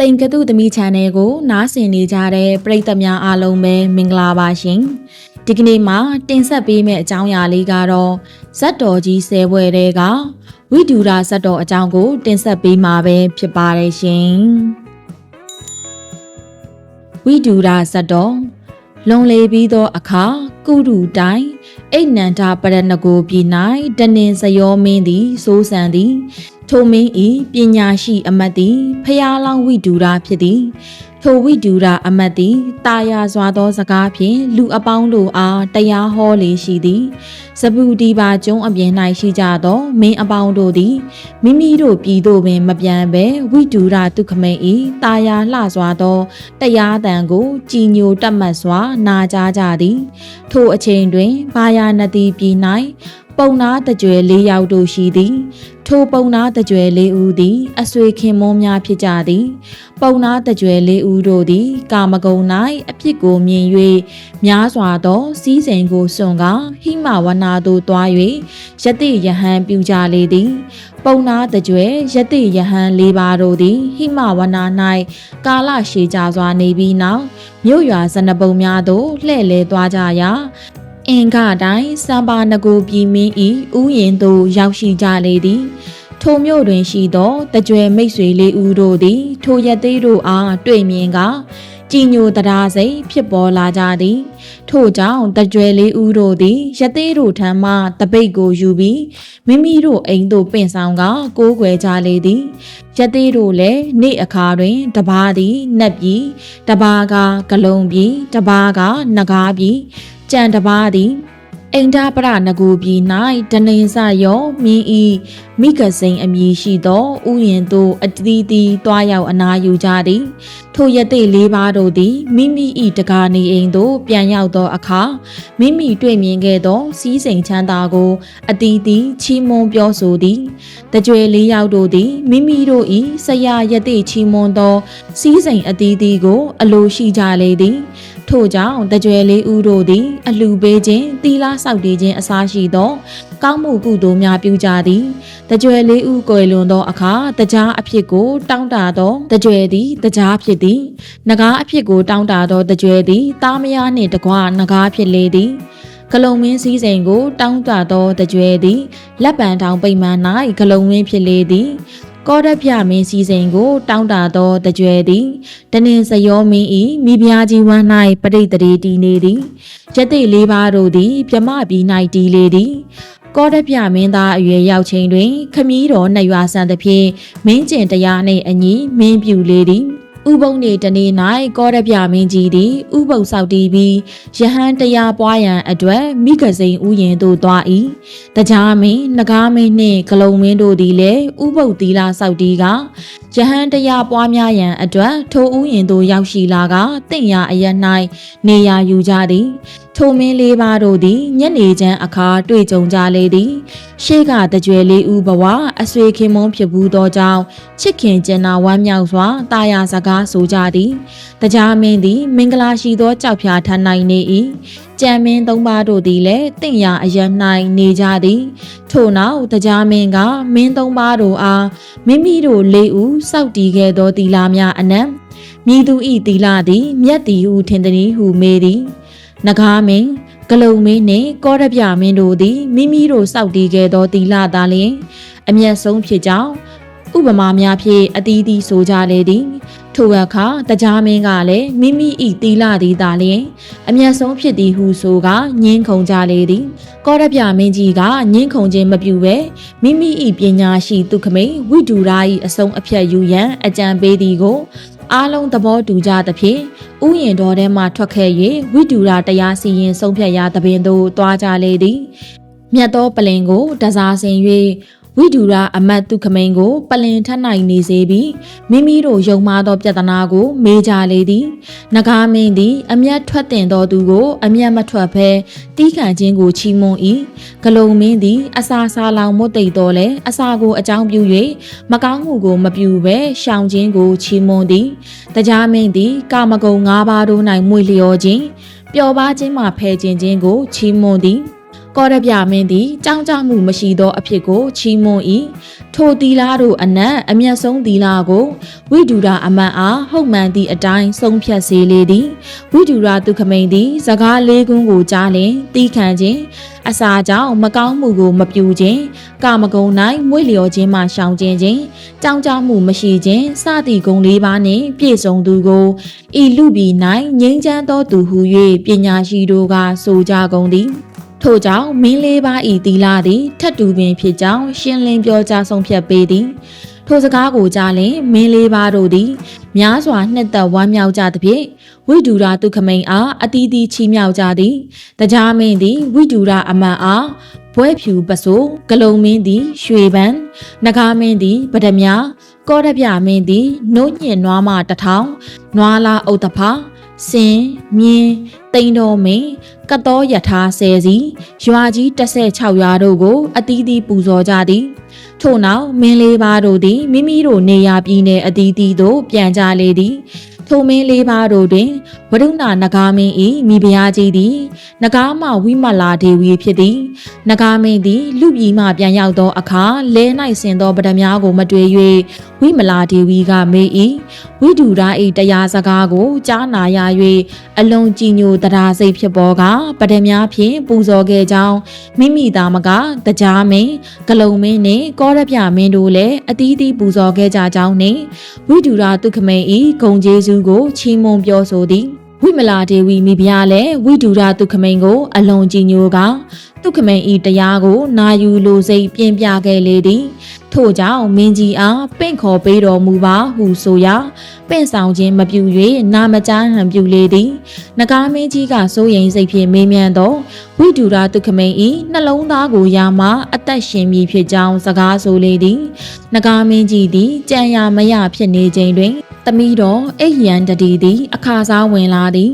တိမ်ကတုသမီး channel ကို နားဆင်နေကြတဲ့ပရိသတ်များအားလုံးပဲမင်္ဂလာပါရှင်ဒီကနေ့မှာတင်ဆက်ပေးမယ့်အကြောင်းအရာလေးကတော့ဇက်တော်ကြီးဆဲပွဲတွေကဝိဒူရာဇက်တော်အကြောင်းကို တင်ဆက်ပေးမှာပဲဖြစ်ပါတယ်ရှင်ဝိဒူရာဇက်တော်လွန်လေပြီးသောအခါကုရုတိုင်အိတ်နန္ဒပရဏကိုပြည်၌တနင်စယောမင်းသည်စိုးစံသည် ထိုမင်းဤပညာရှိအမတ်သည်ဖျားလောင်းဝိဒူရာဖြစ်သည်ထိုဝိဒူရာအမတ်သည်တာယာစွာသောစကားဖြင့်လူအပေါင်းတို့အားတရားဟောလေရှိသည်စပူဒီပါကျုံအပြင်၌ရှိကြသောမင်းအပေါင်းတို့သည်မိမိတို့ပြည်သို့ပင်မပြန်ဘဲဝိဒူရာဒုက္ခမိန်ဤတာယာလှစွာသောတရားတန်ကိုကြည်ညိုတက်မှတ်စွာနာကြားကြသည် ထိုအချိန်တွင်ဘာယာနတိပြည်၌ ပုံနာတကြွယ်၄ယောက်တို့ရှိသည် ထိုပုံနာတကြွယ်၄ဦးသည် အဆွေခင်မွန်းများဖြစ်ကြသည် ပုံနာတကြွယ်၄ဦးတို့သည် ကာမဂုဏ်၌အပြစ်ကိုမြင်၍များစွာသောစီးစိမ်ကိုစွန့်ကာဟိမဝနာသို့တွား၍ယတိယဟန်ပြုကြလေသည် ပုံနာတကြွယ်ယတိယဟန်၄ပါးတို့သည်ဟိမဝနာ၌ကာလရှည်ကြစွာနေပြီးနောက်မြို့ရွာဇနပုံများသို့လှည့်လဲသွားကြရာ အင်္ဂတိုင်းစံပါနဂိုပြည်မင်းဤဥယျင်သို့ရောက်ရှိကြလေသည်ထိုမြို့တွင်ရှိသောတကြွယ်မိတ်ဆွေလေးဦးတို့သည် ထိုရက်သေးတို့အားတွေ့မြင်ကကြည်ညိုတရားစိတ်ဖြစ်ပေါ်လာကြသည် ထို့ကြောင့်တကြွယ်လေးဦးတို့သည်ရသေးတို့ထံမှတပိတ်ကိုယူပြီးမိမိတို့အိမ်သို့ပင့်ဆောင်ကကိုးကွယ်ကြလေသည်ရသေးတို့လည်းနေ့အခါတွင် တပားသည်နှက်ပြီးတပားကဂလုံးပြီးတပားကနဂါးပြီး ကြံတပားသည်အိန္ဒပရနဂူပြည်၌တနေစယောမြင်းဤမိဂစိန်အမည်ရှိသောဥယျင်သို့အတီးတီတွားရောက်အနာယူကြသည်ထိုရသေးလေးပါးတို့သည်မိမိ၏တကာနေအိမ်သို့ပြန်ရောက်သောအခါမိမိတွေ့မြင်ခဲ့သောစီးစိမ်ချမ်းသာကိုအတီးတီချီးမွမ်းပြောဆိုသည်တကြွယ်လေးယောက်တို့သည်မိမိတို့၏ဆရာရသေးချီးမွမ်းသောစီးစိမ်အတီးတီကို အလိုရှိကြလေသည် ထို့ကြောင့်တကြွယ်လေးဦးတို့သည် အလှပေးခြင်းသီလဆောက်တည်ခြင်းအစားရှိသော ကောင်းမှုကုသိုလ်များပြုကြသည်တကြွယ်လေးဦးကွယ်လွန်သောအခါတကြားအဖြစ်ကို တောင်းတသောတကြွယ်သည်တကြားဖြစ်သည်နဂါးအဖြစ်ကိုတောင်းတသောတကြွယ်သည်တားမယားနှင့်တကွနဂါးဖြစ်လေသည်ဂလုံဝင်းစည်းစိမ်ကို တောင်းတသောတကြွယ်သည်လက်ပံတောင်ပိမှန်၌ဂလုံဝင်းဖြစ်လေသည် ကောရပြမင်းစည်းစိမ်ကို တောင်းတသောတကြွယ်သည်တနင်စယောမင်းဤမိဖုရားကြီးဝမ်း၌ပရိတ်တရေတည်နေသည်ရတိလေးပါးတို့သည် ပြမပြည်၌တည်လေသည်ကောရပြမင်းသားအရွယ်ရောက်ချိန်တွင် ခမည်းတော်နှစ်ရွာဆန်သဖြင့်မင်းကျင်တရားနှင့်အညီမင်းပြူလေသည် ဥပုံနေတနေ့၌ကောရပြမင်းကြီးသည်ဥပုပ်ဆောက်တည်ပြီးယဟန်တရားပွားရန်အတွက်မိဂစိန်ဥယျင်သို့သွား၏တကြားမင်းနဂါမင်းနှင့်ဂလုံမင်းတို့သည်လည်းဥပုပ်သီလာဆောက်တည်ကယဟန်တရားပွားများရန်အတွက်ထိုဥယျင်သို့ရောက်ရှိလာကတင့်ရာအရ၌နေရာယူကြသည် ထိုမင်းလေးပါးတို့သည်ညနေချမ်းအခါတွေ့ကြုံကြလေသည်ရှေ့ကတကြွယ်လေးဦးဘဝအဆွေခင်မုန်းဖြစ်ဘူးသောကြောင့်ချစ်ခင်ကျင်နာဝမ်းမြောက်စွာတာယာစကားဆိုကြသည်တကြားမင်းသည်မင်္ဂလာရှိသောကြောက်ဖြာထမ်းနိုင်နေ၏ကြံမင်းသုံးပါးတို့သည်လည်းတင့်ရာအရ၌နေကြသည်ထို့နောက်တကြားမင်းကမင်းသုံးပါးတို့အားမိမိတို့လေးဦးစောက်တည်ခဲ့သောတီလာများအနံ့မိသူဤတီလာသည်မြတ်တီဟုထင်သည်ဟုမေးသည် နဂါမင်းဂလုံမင်းနှင့်ကောရပြမင်းတို့သည်မိမိတို့စောက်တည်ခဲ့သောတီလာသာလျှင် အမျက်ဆုံးဖြစ်ကြောင်းဥပမာများဖြင့်အတီးတီဆိုကြလေသည်ထိုအခါတကြားမင်းကလည်းမိမိဤတီလာသည်သာလျှင် အမျက်ဆုံးဖြစ်သည်ဟုဆိုကညင်းခုန်ကြလေသည် ကောရပြမင်းကြီးကညင်းခုန်ခြင်းမပြုဘဲမိမိဤပညာရှိသူခမိန်ဝိဒူရာ၏အဆုံးအဖြတ်ယူရန်အကြံပေးသည်ကို အားလုံးသဘောတူကြသဖြင့်ဥယျင်တော်ထဲမှထွက်ခဲ့၍ဝိဒူရာတရားစီရင်ဆုံးဖြတ်ရာတပင်သို့တွားကြလေသည်မြတ်သောပလင်ကိုတစားဆင်၍ ဝိဒူရာအမတ်သူခမိန်ကိုပလင်ထက်နိုင်နေစေပြီးမိမိတို့ယုံမာသောပြဿနာကို မေးကြလေသည်နဂါမင်းသည် အမျက်ထွက်တင်သောသူကို အမျက်မထွက်ဘဲတီးခံခြင်းကိုချီးမွမ်း၏ဂလုံမင်းသည် အစာစားလောင်မွတ်တိတ်တော်လဲအစာကိုအကြောင်းပြု၍မကောင်းမှုကိုမပြုဘဲရှောင်ခြင်းကိုချီးမွမ်းသည်တကြားမင်းသည်ကာမဂုဏ်၅ပါးတို့၌မွေလျောခြင်းပျော်ပါခြင်းမှဖယ်ခြင်းခြင်းကိုချီးမွမ်းသည် ကောရပြမင်းသည်ကြောင်းကြမှုမရှိသောအဖြစ်ကိုချီးမွမ်း၏ထိုသီလာတို့အနက်အမျက်ဆုံးသီလာကိုဝိဒူရာအမတ်အားဟုတ်မှန်သည့်အတိုင်းဆုံးဖြတ်စေလေသည်ဝိဒူရာဒုခမိန်သည်စကားလေးခုကိုကြားလင်တီးခံခြင်းအစာကြောင့်မကောင်းမှုကိုမပြူခြင်းကာမဂုဏ်၌မွေ့လျော်ခြင်းမှရှောင်ခြင်းခြင်းကြောင်းကြမှုမရှိခြင်းစသည့်ဂုဏ်လေးပါးနှင့်ပြည့်စုံသူကိုဤလူပြည်၌ငြိမ်းချမ်းသောသူဟု၍ပညာရှိတို့ကဆိုကြကုန်သည် ထို့ကြောင့်မင်းလေးပါးဤသီလာသည်ထတ်တူပင်ဖြစ်ကြောင်းရှင်းလင်းပြောကြားဆုံးဖြတ်ပေးသည်ထိုစကားကိုကြားလင်မင်းလေးပါးတို့သည်များစွာနှစ်သက်ဝမ်းမြောက်ကြသဖြင့်ဝိဒူရာတုခမိန်အားအတီးတီးချီးမြှောက်ကြသည်တကြားမင်းသည်ဝိဒူရာအမတ်အားဘွဲဖြူပစိုးဂလုံမင်းသည်ရွှေပန်းနဂါမင်းသည်ဗဒမြကောရပြမင်းသည်နှုတ်ညင်နွားမတထောင်နွားလာဥတ္တဖာ စင်မြင်းတိန်တော်မင်းကတော်ယထာဆယ်စီရွာကြီး16ရွာတို့ကိုအသီးသီးပူဇော်ကြသည်ထို့နောက်မင်းလေးပါးတို့သည်မိမိတို့နေရာပြည်နယ်အသီးသီးသို့ပြန်ကြလေသည်ထိုမင်းလေးပါးတို့တွင်ဝရုဏနဂါမင်း၏မိဖုရားကြီးသည်နဂါမဝိမလာဒေဝီဖြစ်သည်နဂါမင်းသည်လူပြည်မှပြန်ရောက်သောအခါလဲ၌ဆင်သောဗဒများကိုမတွေ့၍ဝိမလာဒေဝီကမေး၏ဝိဒူရာ၏တရားစကားကိုကြားနာရ၍အလွန်ကြည်ညိုတရားစိတ်ဖြစ်ပေါ်ကဗဒများဖြင့်ပူဇော်ခဲ့ကြောင်းမိမိသားမကတကြားမင်းဂလုံမင်းနှင့်ကောရပြမင်းတို့လည်းအသီးသီးပူဇော်ခဲ့ကြကြောင်းနှင့်ဝိဒူရာတုခမိန်၏ဂုံကျေးဇူးကိုချီးမွမ်းပြောဆိုသည်ဝိမလာဒေဝီမိဖုရားလည်းဝိဒူရတုခမိန်ကို အလွန်ကြည်ညိုက တုခမိန်ဤတရားကို နာယူလိုစိတ်ပြင်းပြခဲ့လေသည် ထို့ကြောင့်မင်းကြီးအားပင့်ခေါ်ပေးတော်မူပါဟုဆိုရာပင့်ဆောင်ခြင်းမပြု၍နာမကြားဟန်ပြုလေသည်နဂါမင်းကြီးကစိုးရိမ်စိတ်ဖြင့်မေးမြန်းသောဝိဒူရတုခမိန်ဤနှလုံးသားကိုယာမအသက်ရှင်မည်ဖြစ်ကြောင်းစကားဆိုလေသည်နဂါမင်းကြီးသည်ကြံရမရဖြစ်နေချိန်တွင်သမီးတော်အိယန်တတီသည် အခါစားဝင်လာသည်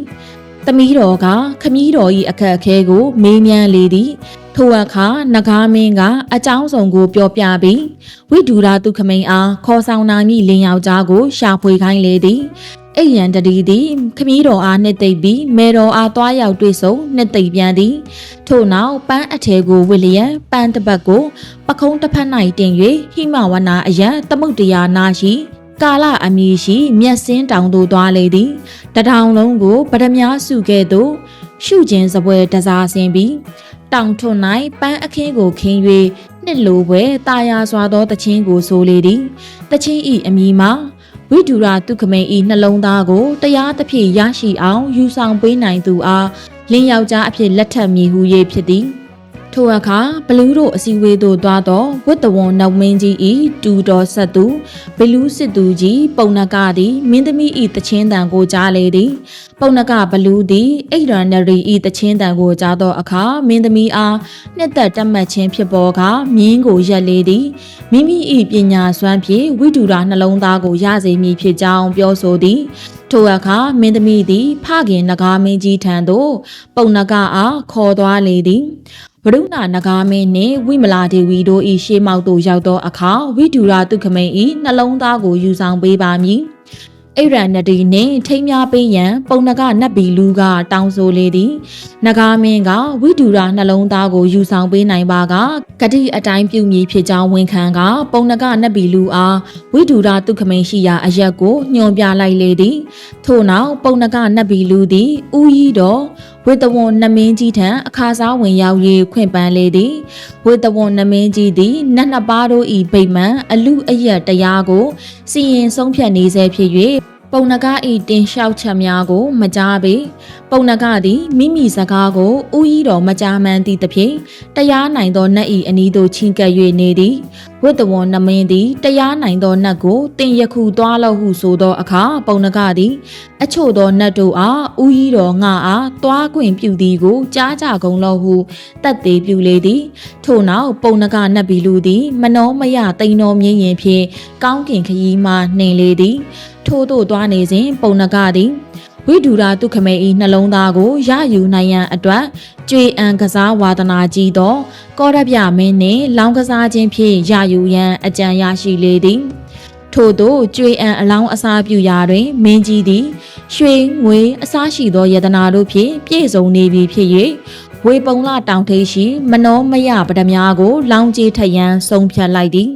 သမီးတော်ကခမည်းတော်၏အခက်အခဲကို မေးမြန်းလေသည်ထိုအခါနဂါမင်းကအကြောင်းစုံကိုပြောပြပြီးဝိဒူရာတုခမိန်အားခေါ်ဆောင်နိုင်မိလင်ယောက်ျားကို ရှာဖွေခိုင်းလေသည်အိယံတတီသည်ခမည်းတော်အားနှစ်သိပ်ပြီးမေတော်အားတွားရောက်တွေ့ဆုံနှစ်သိပ်ပြန်သည်ထို့နောက်ပန်းအထည်ကိုဝစ်လျက်ပန်းတစ်ပတ်ကိုပခုံးတစ်ဖက်၌တင်၍ဟိမဝနာအယံသမုတ်တရားနာရှိ ကာလအမည်ရှိမျက်စင်းတောင်သို့သွားလေသည်တထောင်လုံးကိုပဒမြားစုကဲ့သို့ရှုခြင်းစပွဲတစားဆင်းပြီးတောင်ထွန်း၌ပန်းအခင်းကိုခင်း၍နှစ်လိုပွဲတာယာစွာသောတခြင်းကိုဆိုလေသည်တခြင်းဤအမည်မှာဝိဒူရာတုခမိန်ဤနှလုံးသားကိုတရားသဖြင့်ရရှိအောင်ယူဆောင်ပေးနိုင်သူအားလင်းယောက်ျားအဖြစ်လက်ထပ်မည်ဟု၍ဖြစ်သည် ထိုအခါဘလူးတို့အစည်းအဝေးသို့သွားသောဝတ်တဝန်နောက်မင်းကြီးဤတူတော်ဆက်သူဘလူးစစ်သူကြီးပုံနကသည်မင်းသမီးဤတချင်းတန်ကိုကြားလေသည်ပုံနကဘလူးသည်အိရန်နရီဤတချင်းတန်ကိုကြားသောအခါမင်းသမီးအားနှစ်သက်တက်မှတ်ခြင်းဖြစ်ပေါ်ကမြင်းကိုရက်လေသည်မိမိဤပညာစွမ်းဖြင့်ဝိဒူရာနှလုံးသားကိုရစေမည်ဖြစ်ကြောင်းပြောဆိုသည်ထိုအခါမင်းသမီးသည် ဖခင်နဂါမင်းကြီးထံသို့ပုံနကအားခေါ်သွားလေသည် ဗရုဏနဂါမင်းနှင့်ဝိမလာဒေဝီတို့၏ရှေးမောက်သို့ရောက်သောအခါဝိဒူရာတုခမိန်၏နှလုံးသားကိုယူဆောင်ပေးပါမည်အိရန်နဒီနှင့်ထိမ်းများပေးရန်ပုံနကနတ်ဘီလူကတောင်းဆိုလေသည်နဂါမင်းကဝိဒူရာနှလုံးသားကိုယူဆောင်ပေးနိုင်ပါကဂတိအတိုင်းပြုမည်ဖြစ်ကြောင်းဝန်ခံကပုံနကနတ်ဘီလူအားဝိဒူရာတုခမိန်ရှိရာအရက်ကိုညွှန်ပြလိုက်လေသည်ထို့နောက်ပုံနကနတ်ဘီလူသည်ဥယီတော် ဝေတဝန်နမင်းကြီးထံအခါစားဝင်ရောက်၍ခွင့်ပန်းလေသည်ဝေတဝန်နမင်းကြီးသည်နတ်နှစ်ပါးတို့၏ဗိမ္မာန်အလူအယက်တရားကိုစီရင်ဆုံးဖြတ်နေဆဲဖြစ်၍ ပုံနကဤတင်လျှောက်ချက်များကို မကြားပေပုံနကသည်မိမိစကားကိုဥဤတော်မကြားမှန်းသည့်သဖြင့်တရားနိုင်သောနတ်ဤအနီးသို့ချင်းကပ်၍နေသည်ဝတ်တဝန်နမင်းသည်တရားနိုင်သောနတ်ကိုတင်ယခုသွားလို့ဟုဆိုသောအခါပုံနကသည်အချို့သောနတ်တို့အားဥဤတော်ငါအားသွားခွင့်ပြုသည်ကိုကြားကြကုန်လို့ဟုတတ်သေးပြုလေသည်ထို့နောက်ပုံနကနတ်ဘီလူသည် မနောမယတိန်တော်မြင်းရင်ဖြင့်ကောင်းကင်ခရီးမှနှင်လေသည် ထို့သို့သွားနေစဉ်ပုံနကသည်ဝိဒူရာတုခမေဤနှလုံးသားကိုရယူနိုင်ရန်အတွက်ကြွေအံကစားဝါဒနာကြီးသောကောရပြမင်းနှင့်လောင်းကစားခြင်းဖြင့်ရယူရန်အကြံရရှိလေသည်ထို့သောကြွေအံအလောင်းအစားပြုရာတွင်မင်းကြီးသည် ရွှေငွေအစားရှိသောယတနာတို့ဖြင့်ပြည့်စုံနေပြီဖြစ်၍ဝဝေပုံလာတောင်ထိပ်ရှိမနောမယပဒမြားကို လောင်းကြီးထရန်ဆုံးဖြတ်လိုက်သည်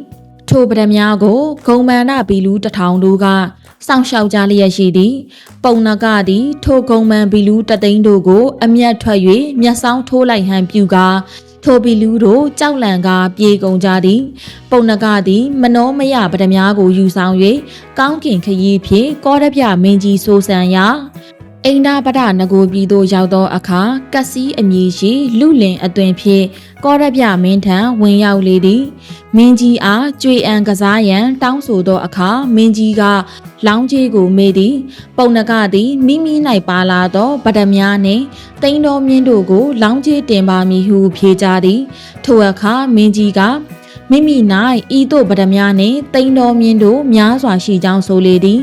ထိုပဒမြားကိုဂုံမန္ဒဘီလူတထောင်တို့က စောင့်ရှောက်ကြလျက်ရှိသည် ပုံနကသည် ထိုဂုံမန်ဘီလူတသိန်းတို့ကို အမျက်ထွက်၍မျက်စောင်းထိုးလိုက်ဟန်ပြုကာထိုဘီလူတို့ကြောက်လန့်ကာပြေကုန်ကြသည် ပုံနကသည် မနောမယပဒမြားကိုယူဆောင်၍ကောင်းကင်ခရီးဖြင့်ကောရပြမင်းကြီးဆိုဆန်ရာ အိန္ဒပဒနဂိုပြည်သို့ရောက်သောအခါကက်စီအမည်ရှိလူလင်အသွင်ဖြင့်ကောရပြမင်းထံဝင်ရောက်လေသည်မင်းကြီးအားကြွေအံကစားရန်တောင်းဆိုသောအခါမင်းကြီးကလောင်းကြီးကိုမေးသည် ပုံနကသည်မိမိ၌ပါလာသောဗဒမြားနှင့်တိန်တော်မြင်းတို့ကိုလောင်းကြီးတင်ပါမည်ဟုဖြေကြသည်ထိုအခါမင်းကြီးက မိမိ၌ဤသို့ဗဒမြားနှင့်တိန်တော်မြင်းတို့များစွာရှိကြောင်းဆိုလေသည်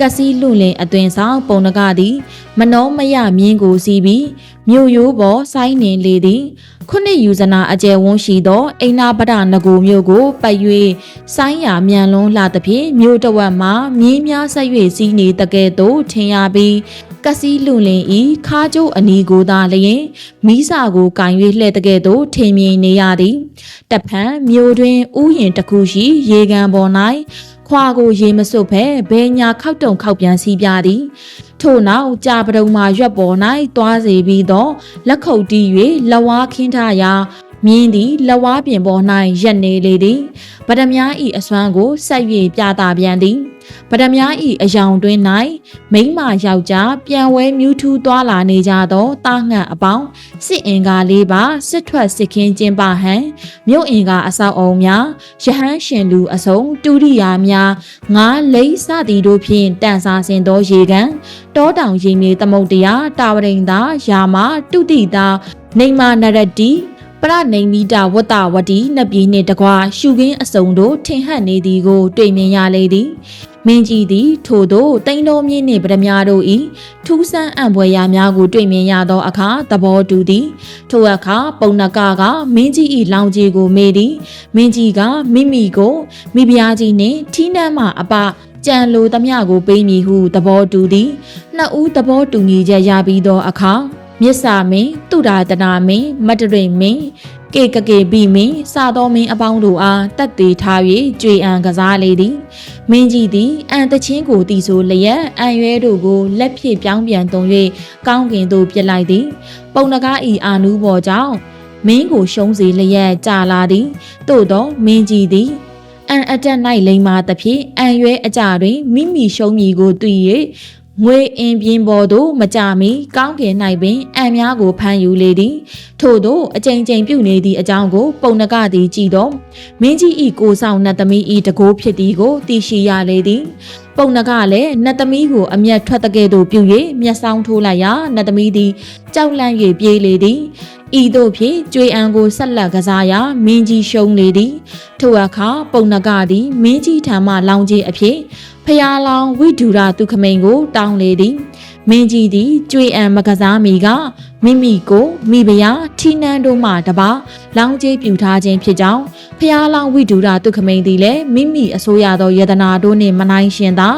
ကစီလွန်လင်အသွင်ဆောင်ပုံနကသည် မနောမယမြင်းကိုစီးပြီးမြို့ရိုးပေါ်ဆိုင်းနေလေသည်ခုနှစ်ယူဇနာအကျယ်ဝန်းရှိသောအိန္ဒပဒနဂိုမြို့ကိုပတ်၍ဆိုင်းရာမြန်လွန်းလာသဖြင့်မြို့တဝက်မှမြင်းများဆက်၍စီးနေတကဲ့သို့ထင်ရပြီး ကစီလွန်လင်ဤခါကျိုးအနီကိုသာလျင်မိစာကိုကင်၍လှဲ့တကဲ့သို့ထင်မြင်နေရသည်တဖန်မြို့တွင်ဥယျင်တစ်ခုရှိ ရေကန်ပေါ်၌ခွာကိုရေမစွတ်ဖဲဘဲညာခောက်တုံခောက်ပြန်စီးပြသည်ထို့နောက်ကြာပတုံမှာရွက်ပေါ်၌တွားစေပြီးတော့လက်ခုပ်တီး၍လဝါခင်းထားရာ မြင်းသည်လဝါပြင်ပေါ်၌ရက်နေလေသည်ဗဒမြားဤအစွမ်းကိုဆက်၍ပြတာပြန်သည်ဗဒမြားဤအယောင်တွင်၌မိန်းမယောက်ျားပြန်ဝဲမြူးထူးသွားလာနေကြသောတာငှက်အပေါင်းစစ်အင်္ကာလေးပါစစ်ထွက်စစ်ခင်းကျင်းပဟန်မြို့အင်္ကာအဆောက်အုံများရဟန်းရှင်လူအစုံတူရိယာများငါးလိမ့်စသည်တို့ဖြင့်တန်ဆာဆင်သောရေကန်တောတောင်ရေမြေသမုတ်တရားတာဝရိန်သာယာမတုတိတာနေမာနရတိ ပရနေမိတာဝတ္တဝတိနှစ်ပြည်နှင့်တကွာရှုခင်းအစုံတို့ထင်ဟပ်နေသည်ကို တွေ့မြင်ရလေသည်မင်းကြီးသည် ထို့သောတိန်တော်မြင့်နှင့်ဗဒမြားတို့၏ထူးဆန်းအံ့ဖွယ်ရာများကိုတွေ့မြင်ရသောအခါသဘောတူသည်ထိုအခါပုံနကကမင်းကြီး၏လောင်ကြီးကိုမေးသည်မင်းကြီးကမိမိကိုမိဖုရားကြီးနှင့်ထီးနှမ်းမှအပကြံလိုသမျှကိုပေးမည်ဟုသဘောတူသည်နှစ်ဦးသဘောတူညီချက်ရပြီးသောအခါ မြစ္စာမင်းတုဒာတနာမင်းမတရိမင်းကေကကေဘီမင်းစာတော်မင်းအပေါင်းတို့အားတက်သေးထား၍ကြွေအံကစားလေသည်မင်းကြီးသည်အန်တချင်းကိုတီဆိုလျက်အန်ရွဲတို့ကိုလက်ဖြင့်ပြောင်းပြန်သုံး၍ကောင်းကင်သို့ပြစ်လိုက်သည် ပုံနကားဤအာနူးပေါ်ကြောင့်မင်းကိုရှုံးစေလျက်ကြာလာသည်သို့သောမင်းကြီးသည်အန်အတက်၌လိမ္မာသဖြင့်အန်ရွဲအကြတွင်မိမိရှုံးမည်ကိုသိ၍ ငွေအင်ပြင်းပေါ်သို့မကြမီကောင်းကင်၌ပင်အံများကိုဖမ်းယူလေသည်ထို့သောအကြိမ်ကြိမ်ပြုနေသည့်အကြောင်းကို ပုံနကသည်ကြည်တော့မင်းကြီးဤကိုဆောင်နတ်သမီးဤတကိုးဖြစ်သည်ကိုသိရှိရလေသည် ပုံနကလည်းနတ်သမီးကိုအမျက်ထွက်တကဲ့သို့ပြု၍မျက်စောင်းထိုးလိုက်ရာနတ်သမီးသည်ကြောက်လန့်၍ပြေးလေသည်ဤသို့ဖြင့်ကြွေအံကိုဆက်လက်ကစားရာမင်းကြီးရှုံးလေသည်ထိုအခါပုံနကသည်မင်းကြီးထံမှလောင်ကြီးအဖြစ်ဖျားလောင်ဝိဒူရသူခမိန်ကို တောင်းလေသည်မင်းကြီးသည်ကြွေအံမကစားမီက မိမိကိုမိဖုရားထီနန်းတို့မှတပါလောင်းကြီးပြူထားခြင်းဖြစ်ကြောင်းဖျားလောင်ဝိဒူရသူခမိန်သည်လည်းမိမိအစိုးရသောယတနာတို့နှင့်မနိုင်ရှင်သာ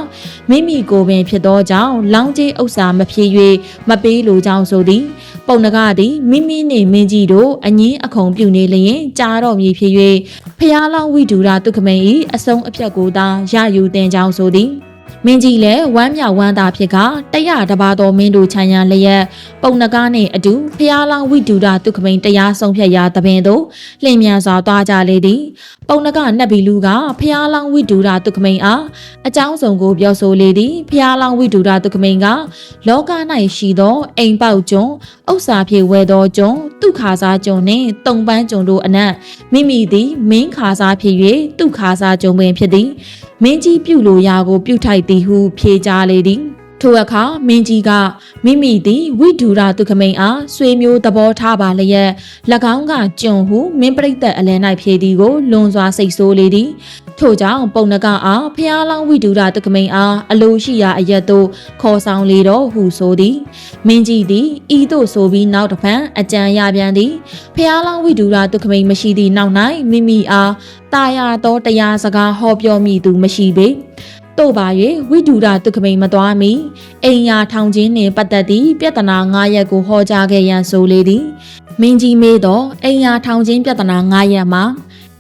မိမိကိုပင်ဖြစ်သောကြောင့်လောင်းကြီးဥစ္စာမဖြည့်၍မပေးလိုကြောင်းဆိုသည် ပုံနကသည်မိမိနှင့်မင်းကြီးတို့အငင်းအခုံပြုနေလျင်ကြားတော်မည်ဖြစ်၍ဖျားလောင်ဝိဒူရသူခမိန်၏အဆုံးအဖြတ်ကိုသာရယူတင်ကြောင်းဆိုသည် မင်းကြီးလည်းဝမ်းမြောက်ဝမ်းသာဖြစ်ကတရတပါတော်မင်းတို့ခြံရန်လျက်ပုံနကားနှင့်အတူဖျားလောင်ဝိဒူဒတုခမိန်တရားဆုံးဖြတ်ရာတပင်သို့လျင်မြန်စွာသွားကြလေသည်ပုံနကနတ်ဘီလူကဖျားလောင်ဝိဒူဒတုခမိန်အားအကြောင်းစုံကိုပြောဆိုလေသည်ဖျားလောင်ဝိဒူဒတုခမိန်ကလောက၌ရှိသောအိမ်ပေါက်ကျွန်းဥစ္စာဖြင့်ဝယ်သောကျွန်းသူခါစားကျွန်းနှင့်တုံပန်းကျွန်းတို့အနက်မိမိသည်မင်းခါစားဖြစ်၍သူခါစားကျွန်းပင်ဖြစ်သည်မင်းကြီးပြုလိုရာကိုပြုထိုက်သည်ဟုဖြေကြားလေသည်ထိုအခါမင်းကြီးကမိမိသည်ဝိဒူရတုခမိန်အားဆွေမျိုးသဘောထားပါလျက်၎င်းကကြုံဟုမင်းပရိသတ်အလယ်၌ဖြေသည်ကိုလွန်စွာစိတ်ဆိုးလေသည်ထို့ကြောင့်ပုံနကအားဖျားလောင်းဝိဒူရတုခမိန်အားအလိုရှိရာအရက်သို့ခေါ်ဆောင်လေတော့ဟုဆိုသည်မင်းကြီးသည်ဤသို့ဆိုပြီးနောက်တစ်ဖန်အကြံရပြန်သည်ဖျားလောင်းဝိဒူရတုခမိန်မရှိသည့်နောက်၌မိမိအားတာယာသောတရားစကားဟောပြောမိသူမရှိပေ တို့ပါ၍ဝိဒူရတုခမိန်မသွားမီအိမ်ယာထောင်ချင်းနှင့်ပတ်သက်သည့်ပြဿနာ၅ရက်ကိုဟောကြားခဲ့ရန်ဆိုလေသည်မင်းကြီးမေးသောအိမ်ယာထောင်ချင်းပြဿနာ9ရက်မှာ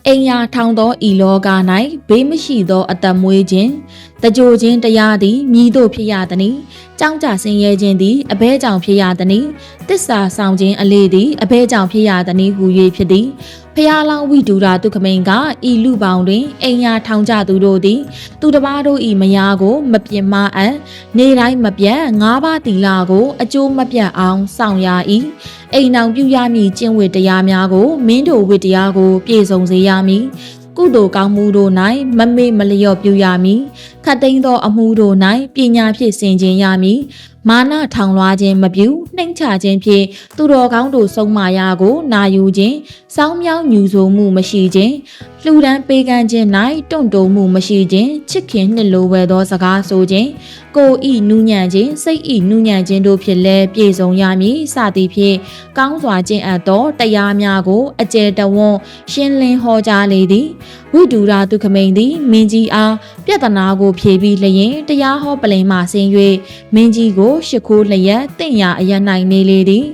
အိမ်ယာထောင်သောဤလောက၌ဘေးမရှိသောအသက်မွေးခြင်း တကြိုခြင်းတရားသည်မြည်တို့ဖြစ်ရသည်။ကြောင်းကြဆင်းရဲခြင်းသည်အဘဲကြောင့်ဖြစ်ရသည်။တစ္ဆာဆောင်ခြင်းအလေးသည်အဘဲကြောင့်ဖြစ်ရသည်ဟု၍ဖြစ်သည်။ဖျားလောင်းဝိဒူရာတုခမိန်ကဤလူပေါင်းတွင်အိမ်ယာထောင်ကြသူတို့သည် သူတစ်ပါးတို့ဤမယားကို မပြင်းမအပ်နေတိုင်းမပြတ်ငါးပါးတီလာကိုအကျိုးမပြတ်အောင်စောင့်ရ၏အိမ်အောင်ပြုရမည်ကျင့်ဝတ်တရားများကိုမင်းတို့ဝတ်တရားကို ပြည့်စုံစေရမည် ကုသိုလ်ကောင်းမှုတို့၌မမေ့မလျော့ပြုရမည်ခတ်သိမ်းသောအမှုတို့၌ပညာဖြင့်ဆင်ခြင်ရမည် မာနထောင်လွှားခြင်းမပြုနှိမ့်ချခြင်းဖြင့်သူတော်ကောင်းတို့ဆုံးမရာကိုနာယူခြင်းစောင်းမြောင်းညူဆိုမှုမရှိခြင်းလှူဒန်းပေးကမ်းခြင်း၌တွန့်တုံမှုမရှိခြင်းချစ်ခင်နှစ်လိုဝဲသောစကားဆိုခြင်းကိုဤနူးညံ့ခြင်းစိတ်ဤနူးညံ့ခြင်းတို့ဖြင့်လည်းပြည့်စုံရမည်စသည်ဖြင့်ကောင်းစွာကျင့်အပ်သောတရားများကိုအကျယ်တဝန်းရှင်းလင်းဟောကြားလေသည် ဝိဒူရာတုခမိန်သည်မင်းကြီးအားပြဿနာကိုဖြေပြီးလျင်တရားဟောပလင်မှဆင်း၍မင်းကြီးကိုရှ िख ိုးလျက်တင့်ရာအရနိုင်နေလေသည်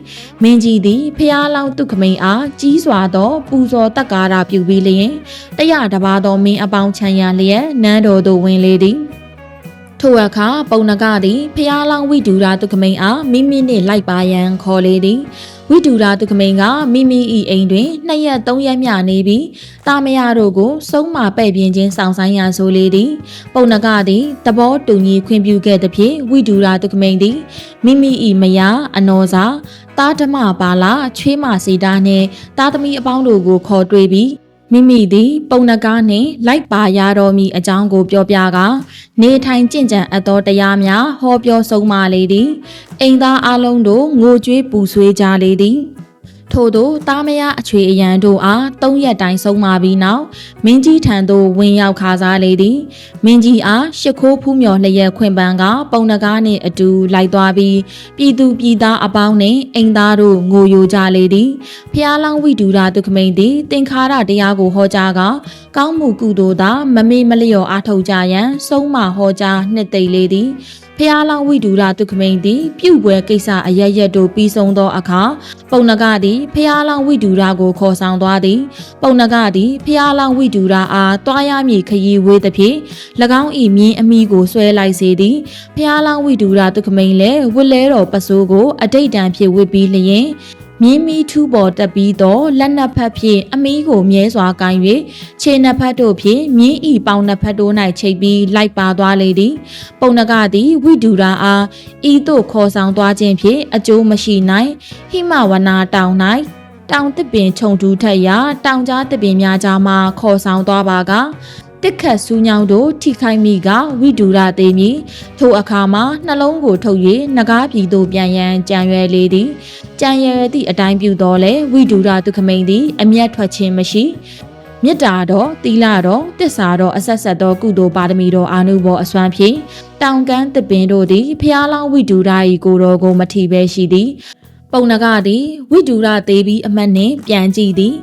မင်းကြီးသည်ဖျားလောင်းတုခမိန်အားကြီးစွာသောပူဇော်တက္ကာရပြုပြီးလျင်တရတပါသောမင်းအပေါင်းချမ်းရလျက်နန်းတော်သို့ဝင်လေသည်ထိုအခါပုံနကသည်ဖျားလောင်းဝိဒူရာတုခမိန်အားမိမိနှင့်လိုက်ပါရန်ခေါ်လေသည် ဝိဒူရာတုခမိန်ကမိမိ၏အိမ်တွင်နှစ်ရက်သုံးရက်မျှနေပြီးတာမယာတို့ကိုစုံးမပဲ့ပြင်းခြင်းဆောင်ဆိုင်ရန်ဆိုလေသည် ပုံနကသည်တဘောတူညီခွင့်ပြုခဲ့သဖြင့်ဝိဒူရာတုခမိန်သည်မိမိ၏မယာအနောစာတာဓမပါလာချွေးမစီတာနှင့်တာသမီအပေါင်းတို့ကိုခေါ်တွေ့ပြီး မိမိသည်ပုံနကားနှင့်လိုက်ပါရတော်မူအကြောင်းကိုပြောပြကာနေထိုင်ကြင့်ကြံအပ်သောတရားများဟောပြောဆုံးမလေသည်အိမ်သားအလုံးတို့ငိုကြွေးပူဆွေးကြလေသည် ထို့သောတာမယအချွေအရန်တို့အားသုံးရက်တိုင်းဆုံးမပြီးနောက်မင်းကြီးထံသို့ဝင်ရောက်ခါစားလေသည်မင်းကြီးအားရှ िख ိုးဖူးမြော်လျက်ခွင်ပန်းကပုံနကားနှင့်အတူလိုက်သွားပြီးပြည်သူပြည်သားအပေါင်းနှင့်အိမ်သားတို့ငိုယိုကြလေသည်ဖျားလောင်းဝိဒူရာတုခမိန်သည်သင်္ခါရတရားကိုဟောကြားကကောင်းမှုကုသိုလ်သာမမေ့မလျော့အားထုတ်ကြရန်ဆုံးမဟောကြားနှစ်သိမ့်လေသည် ဖျားလောင်းဝိဒူရာတုခမိန်သည် ပြုတ်ပွဲကိစ္စအရရက်တို့ပြီးဆုံးသောအခါပုံနကသည်ဖျားလောင်းဝိဒူရာကိုခေါ်ဆောင်သွားသည် ပုံနကသည်ဖျားလောင်းဝိဒူရာအားတွားရမည်ခရီးဝေးသဖြင့်၎င်း၏မြင်းအမိကိုဆွဲလိုက်စေသည်ဖျားလောင်းဝိဒူရာတုခမိန်လည်းဝစ်လဲတော်ပစိုးကိုအတိတ်တန်ဖြစ်ဝစ်ပြီးလျင် မြင်းမီထူးပေါ်တက်ပြီးတော့လက်နှစ်ဖက်ဖြင့်အမီးကိုမြဲစွာကိုင်၍ခြေနှစ်ဖက်တို့ဖြင့်မြင်းဤပေါင်းနှစ်ဖက်တို့၌ချိတ်ပြီးလိုက်ပါသွားလေသည် ပုံနကသည်ဝိဒူရာအားဤသို့ခေါ်ဆောင်သွားခြင်းဖြင့်အကျိုးမရှိနိုင်ဟိမဝနာတောင်၌တောင်တစ်ပင်ခြုံတူထက်ရာတောင်ကြားတစ်ပင်များကြားမှခေါ်ဆောင်သွားပါက တစ်ခတ်စူးညောင်းတို့ထိခိုက်မိကဝိဒူရသေးမည်ထိုအခါမှာနှလုံးကိုထုတ်၍နဂါးပြည်သို့ပြန်ရန်ကြံရွယ်လေသည်ကြံရွယ်သည့်အတိုင်းပြုတော်လဲဝိဒူရဒုခမိန်သည်အမျက်ထွက်ခြင်းမရှိမေတ္တာတော်သီလတော်တစ္ဆာတော်အဆက်ဆက်သောကုသိုလ်ပါရမီတော်အာနုဘောအစွမ်းဖြင့်တောင်ကန်းတပင်တို့သည်ဖျားလောင်းဝိဒူရ၏ကိုတော်ကိုမထီပဲရှိသည် ပုံနကသည်ဝိဒူရသေးပြီးအမတ်နှင့်ပြန်ကြည့်သည်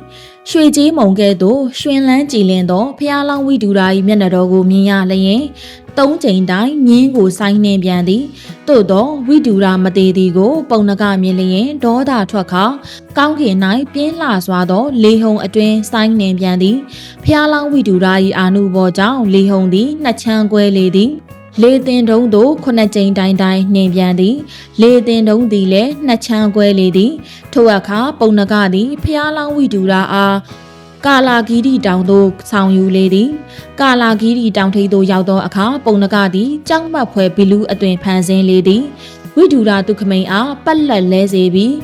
ရွှေကြီးမုံကဲ့သို့ရွှင်လန်းကြည်လင်သောဖျားလောင်းဝိဒူရာ၏မျက်နှာတော်ကိုမြင်ရလျင်သုံးချိန်တိုင်းမြင်းကိုဆိုင်နှင်ပြန်သည်သို့သောဝိဒူရာမသေးသည်ကို ပုံနကမြင်လျင်ဒေါသထွက်ခါကောင်းကင်၌ပြင်းလှစွာသော လေဟုန်အတွင်းဆိုင်နှင်ပြန်သည်ဖျားလောင်းဝိဒူရာ၏အာနုဘောကြောင့်လေဟုန်သည်နှစ်ချမ်းကွဲလေသည် လေတင်တုံးသို့ခုနှစ်ကြိမ်တိုင်းတိုင်းနှင်ပြန်သည် လေတင်တုံးသည်လည်းနှစ်ချမ်းကွဲလေသည် ထို့အခါပုံနကသည်ဖျားလောင်းဝိဒူရာအားကာလာဂီရီတောင်သို့ဆောင်ယူလေသည် ကာလာဂီရီတောင်ထိပ်သို့ရောက်သောအခါပုံနကသည်ကြောက်မတ်ဖွယ်ဘီလူးအသွင်ဖန်ဆင်းလေသည်ဝိဒူရာတုခမိန်အားပတ်လက်လဲစေပြီး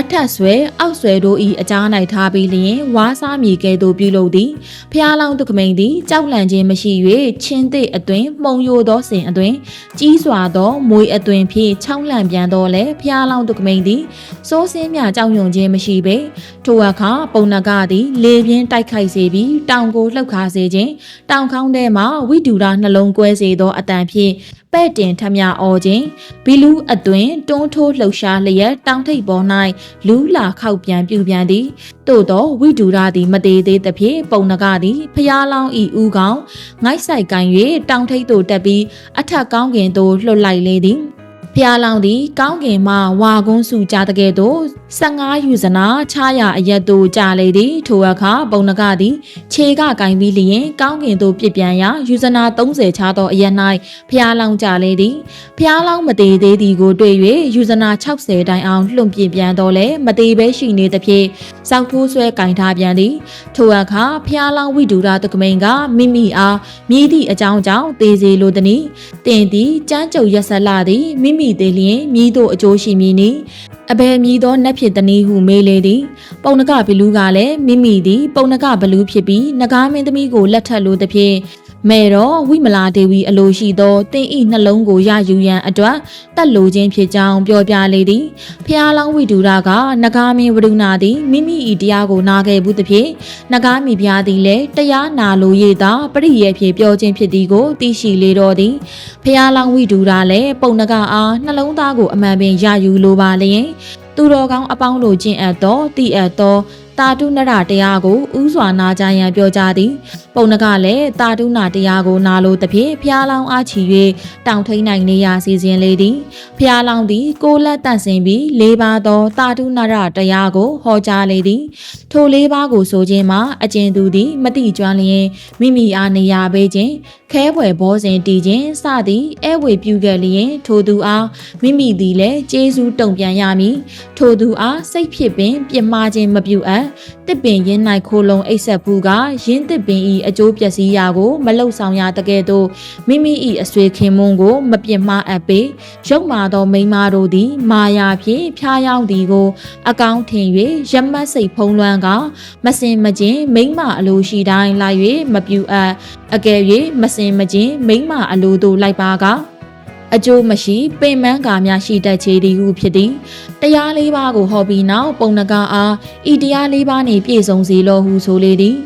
အထက်ဆွဲအောက်ဆွဲတို့ဤအကြား၌ထားပြီးလျင်ဝါးစားမြေကဲ့သို့ပြုလုပ်သည်ဖျားလောင်းတုကမိန်သည်ကြောက်လန့်ခြင်းမရှိ၍ချင်းသိအတွင်မှုံယိုသောစဉ်အတွင်ကြီးစွာသောမွေအတွင်ဖြင့်ချောင်းလန့်ပြန်တော်လဲဖျားလောင်းတုကမိန်သည်စိုးစင်းမြကြောက်ရွံ့ခြင်းမရှိပေထိုအခါပုံနကသည်လေပြင်းတိုက်ခိုက်စေပြီးတောင်ကိုလှုပ်ခါစေခြင်းတောင်ခေါင်းထဲမှဝိဒူရာနှလုံးကွဲစေသောအတန်ဖြင့် ပဲ့တင်ထမြအော်ခြင်းဘီလူးအတွင်တွန်းထိုးလှုပ်ရှားလျက်တောင်ထိပ်ပေါ်၌လူးလာခောက်ပြန်ပြူပြန်သည်သို့သောဝိဒူရသည်မသေးသေးသဖြင့်ပုံနကသည်ဖျားလောင်းဤဥကောင်ငိုက်ဆိုင်ကန်၍တောင်ထိပ်သို့တက်ပြီးအထက်ကောင်းကင်သို့လှုပ်လိုက်လေသည် ဖဖျားလောင်သည် ကောင်းကင်မှဝါကုန်းစုကြတဲ့ကဲ့သို့15ယူဇနာချားရအရက်သို့ကြာလေသည် ထိုအခါပုံနကသည်ခြေကကင်ပြီးလျင်ကောင်းကင်သို့ပြစ်ပြန်ရာယူဇနာ30ချားသောအရက်၌ဖျားလောင်ကြလေသည်ဖျားလောင်မသေးသေးသည်ကိုတွေ့၍ယူဇနာ60တိုင်အောင်လွန်ပြစ်ပြန်တော့လေမသေးဘဲရှိနေသဖြင့်စောက်ထိုးဆွဲကင်ထားပြန်သည် ထိုအခါဖျားလောင်ဝိဒူရတကမိန်ကမိမိအားမြည်သည့်အကြောင်းကြောင့်သေစေလိုသည်။တင်သည်ကြမ်းကြုတ်ရက်ဆက်လာသည်မိမိသေးလျင်မြည်တို့အကျိုးရှိမည်နီအဘယ်မြည်သောနတ်ဖြစ်သည်ဟုမေးလေသည်ပုံနကဘလူးကလည်းမိမိသည်ပုံနကဘလူးဖြစ်ပြီးနဂါမင်းသမီးကိုလက်ထပ်လိုသည်ဖြင့် မဲတော့ဝိမလာဒေဝီအလိုရှိသောတင်းဤနှလုံးကိုရယူရန်အတွက်တက်လိုခြင်းဖြစ်ကြောင်းပြောပြလေသည်ဖျားလောင်းဝိဒူရကနဂါမင်းဝရုဏသည်မိမိဤတရားကိုနာခဲ့ဘူးသဖြင့်နဂါမိဖျားသည်လည်းတရားနာလိုရသာပရိယေဖြစ်ပြောခြင်းဖြစ်သည်ကိုသိရှိလေတော့သည်ဖျားလောင်းဝိဒူရလည်းပုံနဂါအားနှလုံးသားကိုအမှန်ပင်ရယူလိုပါလျင်သူတော်ကောင်းအပေါင်းလိုခြင်းအပ်သောတည်အပ်သော တာတုနရတရားကိုဥစွာနာကြရန်ပြောကြသည်ပုံနကလည်းတာတုနာတရားကိုနာလိုသဖြင့်ဖျားလောင်းအားချီ၍တောင်ထိန်နိုင်နေရစီစဉ်လေသည်ဖျားလောင်းသည်ကိုလက်တန့်စင်ပြီးလေးပါသောတာတုနရတရားကိုဟောကြားလေသည်ထိုလေးပါကိုဆိုခြင်းမှာအကျဉ်သူသည်မတိကျွမ်းလျင်မိမိအားနေရာပေးခြင်းခဲဘွယ်ဘောစဉ်တည်ခြင်းစသည်အဲဝေပြုခဲ့လျင် ထိုသူအားမိမိသည်လည်းကျေးဇူးတုံ့ပြန်ရမည်ထိုသူအားစိတ်ဖြစ်ပင်ပြစ်မှားခြင်းမပြုအပ်တစ်ပင်ရင်း၌ခိုလုံအိတ်ဆက်ဘူးကရင်းတစ်ပင်ဤအကျိုးပျက်စီးရာကိုမလှုပ်ဆောင်ရတကယ်တော့မိမိဤအဆွေခင်မွန်းကို မပြစ်မှားအပ်ပေရုပ်မာသောမိန်းမတို့သည် မာယာဖြင့်ဖျားယောင်းသည်ကို အကောင်းထင်၍ရမတ်စိတ်ဖုံးလွှမ်းကမစင်မကျင်မိန်းမအလိုရှိတိုင်းလိုက်၍မပြူအပ်အကယ်၍မစင်မကျင်မိန်းမအလိုတို့လိုက်ပါက အကျိုးမရှိပင်မန်းကာများရှိတတ်ချေသည်ဟုဖြစ်သည်တရားလေးပါးကိုဟောပြီးနောက်ပုံနကအားဤတရားလေးပါးနှင့်ပြည့်စုံစေလောဟုဆိုလေသည်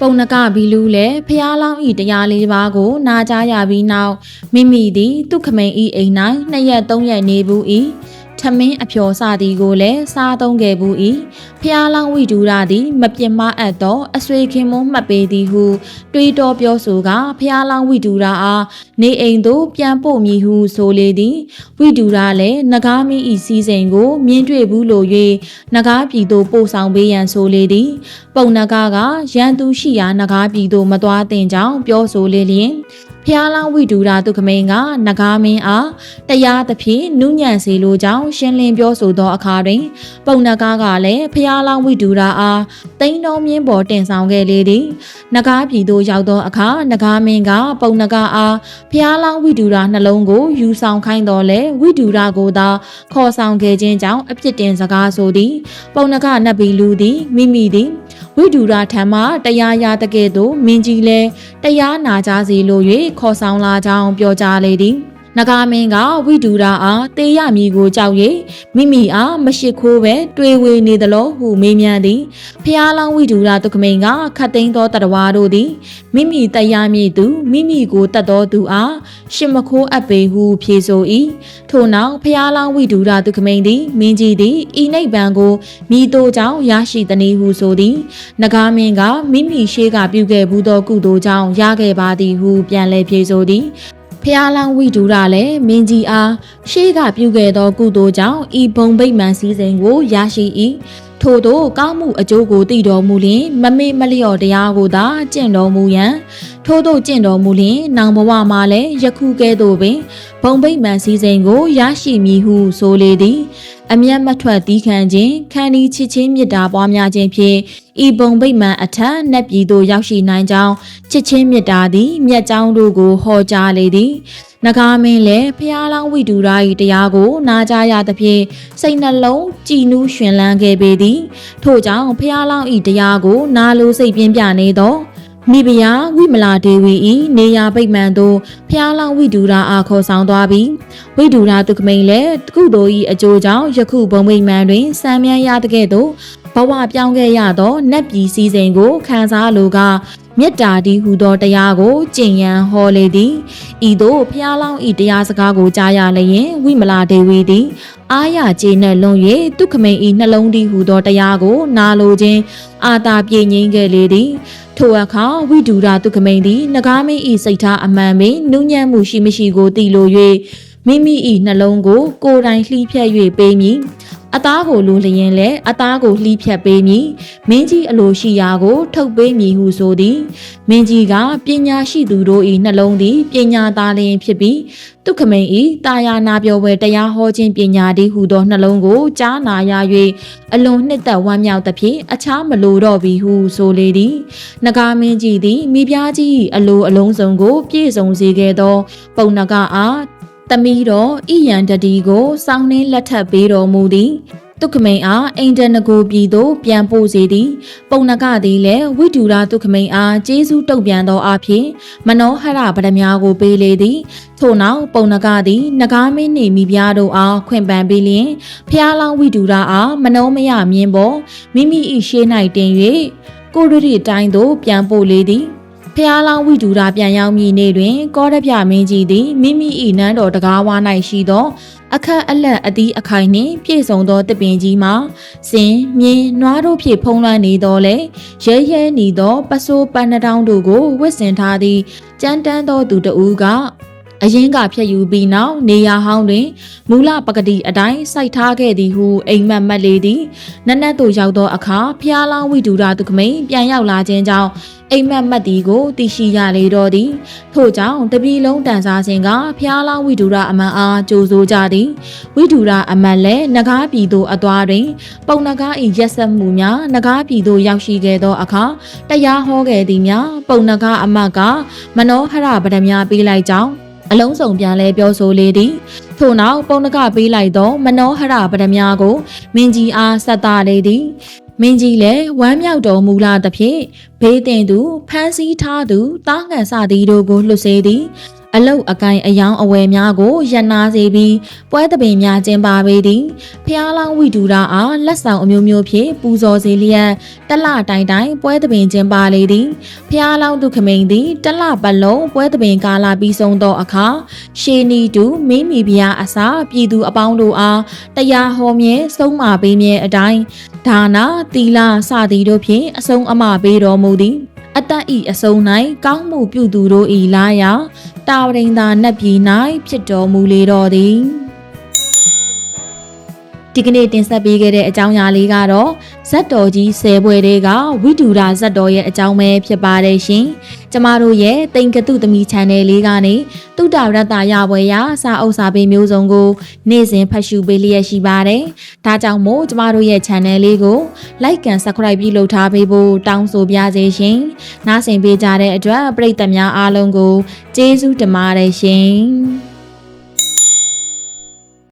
ပုံနကဘီလူလည်းဖျားလောင်းဤတရားလေးပါးကို နာကြားရပြီးနောက်မိမိသည် သူခမိန်ဤအိမ်၌နှစ်ရက်သုံးရက်နေဘူး၏ ထမင်းအဖျော်စသည်ကိုလည်းစားသုံးခဲ့ဘူး၏ဖျားလောင်းဝိဒူရသည် မပြစ်မအပ်သောအဆွေခင်မွန်းမှတ်ပေသည်ဟု တွေးတောပြောဆိုကဖျားလောင်းဝိဒူရအားနေအိမ်သို့ပြန်ပို့မည်ဟုဆိုလေသည်ဝိဒူရလည်းနဂါမင်းဤစည်းစိမ်ကို မြင်တွေ့ဘူးလို၍နဂါပြည်သို့ပို့ဆောင်ပေးရန်ဆိုလေသည် ပုံနဂါကရန်သူရှိရာနဂါပြည်သို့မသွားသင့်ကြောင်းပြောဆိုလေလျင် ဖျားလောင်းဝိဒူရာသူခမိန်ကနဂါမင်းအားတရားသဖြင့်နုညံ့စေလိုကြောင်းရှင်းလင်းပြောဆိုသောအခါတွင် ပုံနဂါကလည်းဖျားလောင်းဝိဒူရာအားတိန်တော်မြင်းပေါ်တင်ဆောင်ခဲ့လေသည်နဂါပြည်သို့ရောက်သောအခါနဂါမင်းကပုံနဂါအားဖျားလောင်းဝိဒူရာနှလုံးကိုယူဆောင်ခိုင်းတော်လဲဝိဒူရာကိုသာခေါ်ဆောင်ခဲ့ခြင်းကြောင့်အဖြစ်တင်စကားဆိုသည် ပုံနဂနတ်ဘီလူသည်မိမိသည် ဝိဒူရာထံမှတရားရတဲ့ကဲ့သို့မင်းကြီးလဲတရားနာကြစီလို၍ခေါ်ဆောင်လာကြောင်းပြောကြားလေသည် နဂါမင်းကဝိဒူရာအားတေးရမည်ကိုကြောက်၍မိမိအားမရှိခိုးပဲတွေးဝေနေသလိုဟုမေးမြန်းသည်ဖျားလောင်းဝိဒူရာတုကမိန်ကခတ်သိမ်းသောတရဝါတို့သည်မိမိတရားမည်သူမိမိကိုတတ်သောသူအားရှင်မခိုးအပ်ပေဟုဖြေဆို၏ထို့နောက်ဖျားလောင်းဝိဒူရာတုကမိန်သည်မင်းကြီးသည်ဤနိဗ္ဗာန်ကိုမိတို့ကြောင့်ရရှိသည်ဟုဆိုသည်နဂါမင်းကမိမိရှိကပြုခဲ့ဘူးသောကုသိုလ်ကြောင့်ရခဲ့ပါသည်ဟုပြန်လည်ဖြေဆိုသည် ဖျားလောင်းဝိဒူရလည်းမင်းကြီးအားရှေးကပြုခဲ့သောကုသိုလ်ကြောင့်ဤဘုံဗိမ္မာန်စည်းစိမ်ကိုရရှိ၏ထို့သောကောင်းမှုအကျိုးကိုသိတော်မူလျင်မမေ့မလျော့တရားကိုသာကျင့်တော်မူရန်ထို့သောကျင့်တော်မူလျင်နောင်ဘဝမှာလည်းယခုကဲ့သို့ပင်ဘုံဗိမ္မာန်စည်းစိမ်ကိုရရှိမည်ဟုဆိုလေသည် အမျက်မထွက်သီးခံခြင်းခန္ဒီချစ်ချင်းမေတ္တာပွားများခြင်းဖြင့်ဤဘုံဗိမာန်အထက်နတ်ပြည်သို့ရောက်ရှိနိုင်ကြောင်းချစ်ချင်းမေတ္တာသည်မြတ်ကျောင်းတို့ကိုဟောကြားလေသည်နဂါမင်းလည်းဖျားလောင်းဝိတူရာ၏တရားကို နာကြားရသဖြင့်စိတ်နှလုံးကြည်နူးရှင်လန်းခဲ့ပေသည်ထို့ကြောင့်ဖျားလောင်း၏တရားကို နာလိုစိတ်ပြင်းပြနေသော မိဖုရားဝိမလာဒေဝီဤနေရာပိတ်မှန်သို့ဖျားလောင်းဝိဒူရာအားခေါ်ဆောင်သွားပြီးဝိဒူရာသူကမိန်လည်းကုသိုလ်ဤအကျိုးကြောင့်ယခုဘုံမိတ်မှန်တွင်စံမြန်းရတဲ့ကဲ့သို့ဘဝပြောင်းခဲ့ရသောနတ်ပြည်စည်းစိမ်ကိုခံစားလိုကမေတ္တာဒီဟူသောတရားကိုကျင့်ရန်ဟောလေသည်ဤသို့ဖျားလောင်းဤတရားစကားကိုကြားရလျင်ဝိမလာဒေဝီသည်အာရကျေနပ်လွန်၍ဒုက္ခမိန်ဤနှလုံးဒီဟူသောတရားကို နာလိုခြင်းအာတာပြေငြိမ်းခဲ့လေသည် ထိုအခါဝိဒူရာဒုက္ခမိန်သည်ငကားမင်းဤစိတ်ထားအမှန်ပင်နုညံ့မှုရှိမရှိကိုသိလို၍မိမိ၏နှလုံးကိုကိုယ်တိုင်လှီးဖြတ်၍ပေးမည် အသားကိုလိုလျင်လဲအသားကိုလှီးဖြတ်ပေးမည်မင်းကြီးအလိုရှိရာကို ထုတ်ပေးမည်ဟုဆိုသည်မင်းကြီးကပညာရှိသူတို့၏နှလုံးသည်ပညာသားလျင်ဖြစ်ပြီးဒုက္ခမိန်၏တာယာနာပြောပွဲတရားဟောခြင်းပညာသည်ဟူသောနှလုံးကိုကြားနာရ၍အလွန်နှစ်သက်ဝမ်းမြောက်သဖြင့်အခြားမလိုတော့ပြီဟုဆိုလေသည်နဂါမင်းကြီးသည်မိဖုရားကြီး၏အလိုအလုံးစုံကို ပြည့်စုံစေခဲ့သော ပုံနဂအား တမီတော်ဣယံတတီကိုစောင်းနှင်းလက်ထပ်ပေးတော်မူသည်ဒုက္ခမိန်အားအိန္ဒနကိုပြည်သို့ပြန်ပို့စေသည် ပုံနကသည်လည်းဝိဒူရာဒုက္ခမိန်အားကျေးဇူးတုံ့ပြန်သောအဖြစ်မနောဟရဗဒမြာကိုပေးလေသည်ထို့နောက်ပုံနကသည်နဂါမင်းနှင့်မိဖုရားတို့အားခွင့်ပန်ပေးလျင်ဖျားလောင်းဝိဒူရာအားမနောမယမြင်းပေါ်မိမိ၏ရှေး၌တင်၍ကိုရရီတိုင်းသို့ပြန်ပို့လေသည် ဖျားလောင်းဝိဒူရာပြန်ရောက်မည်နေ့တွင် ကောရပြမင်းကြီးသည်မိမိ၏နန်းတော်တကားဝါ၌ရှိသော အခက်အလက်အသီးအခိုင်နှင့်ပြည့်စုံသောတပင်ကြီးမှာစင်မြင်းနွားတို့ဖြင့်ဖုံးလွှမ်းနေသောလေရဲရဲနေသော ပစိုးပန်းနှတောင်းတို့ကိုဝစ်စင်ထားသည့်ကြမ်းတမ်းသောသူတဦးက အရင်ကဖြတ်ယူပြီးနောက်နေရာဟောင်းတွင်မူလပကတိအတိုင်းစိုက်ထားခဲ့သည်ဟုအိမ်မက်မက်လေသည်နက်နက်သို့ရောက်သောအခါဖျားလောင်းဝိဒူရာသူခမိန်ပြန်ရောက်လာခြင်းကြောင့်အိမ်မက်မက်သည်ကိုသိရှိရလေတော့သည်ထို့ကြောင့်တပြည်လုံးတန်စားစဉ်ကဖျားလောင်းဝိဒူရာအမန်အားကြိုဆိုကြသည်ဝိဒူရာအမန်လည်းနဂါးပြည်သို့အသွားတွင် ပုံနဂါး၏ရက်ဆက်မှုများနဂါးပြည်သို့ရောက်ရှိခဲ့သောအခါတရားဟောခဲ့သည်များပုံနဂါးအမတ်ကမနောဟရဗဒမြပေးလိုက်ကြောင်း အလုံးစုံပြန်လဲပြောဆိုလေသည်ထို့နောက်ပုံနကပေးလိုက်သော မနောဟရပဒမြကိုမင်းကြီးအားဆက်တာလေသည်မင်းကြီးလည်းဝမ်းမြောက်တော်မူလာသဖြင့်ဘေးတင်သူဖမ်းဆီးထားသူတားငံစသည်တို့ကိုလှုပ်စေသည် အလုတ်အကိုင်အယောင်အဝယ်များကိုရန်နာစေပြီးပွဲသပင်များကျင်းပါပေသည်ဖျားလောင်းဝိဒူရာအားလက်ဆောင်အမျိုးမျိုးဖြင့်ပူဇော်စေလျက်တလတိုင်တိုင်ပွဲသပင်ကျင်းပါလေသည်ဖျားလောင်းသူခမိန်သည်တလပတ်လုံးပွဲသပင်ကာလာပြီးဆုံးသောအခါရှေနီတူမင်းမီဗျာအစာပြည်သူအပေါင်းတို့အားတရားဟောမြဲဆုံးမပေးမြဲအတိုင်းဒါနာတီလာစသည်တို့ဖြင့်အဆုံးအမပေးတော်မူသည်အတတ်ဤအစုံ၌ကောင်းမှုပြုသူတို့ဤလာရာ တာဝရိန်သာနတ်ပြည်၌ဖြစ်တော်မူလေတော်သည် ဒီကနေ့တင်ဆက်ပေးခဲ့တဲ့အကြောင်းအရာလေးကတော့ဇက်တော်ကြီးဆယ်ပွဲတွေကဝိဒူရာဇက်တော်ရဲ့အကြောင်းပဲဖြစ်ပါတယ်ရှင်။ကျမတို့ရဲ့တိန်ကတုသမီ channel လေးကနေတုဒ္ဒရတ္တရပွဲရစာအုပ်စာပေမျိုးစုံကို နေ့စဉ်ဖတ်ရှုပေးလျက်ရှိပါတယ်။ဒါကြောင့်မို့ကျမတို့ရဲ့ channel လေးကို like and subscribe ပြုလုပ်ထားပေးဖို့တောင်းဆိုပါရစေရှင်။နားဆင်ပေးကြတဲ့အတွက်ပရိသတ်များအားလုံးကိုကျေးဇူးတင်ပါတယ်ရှင်။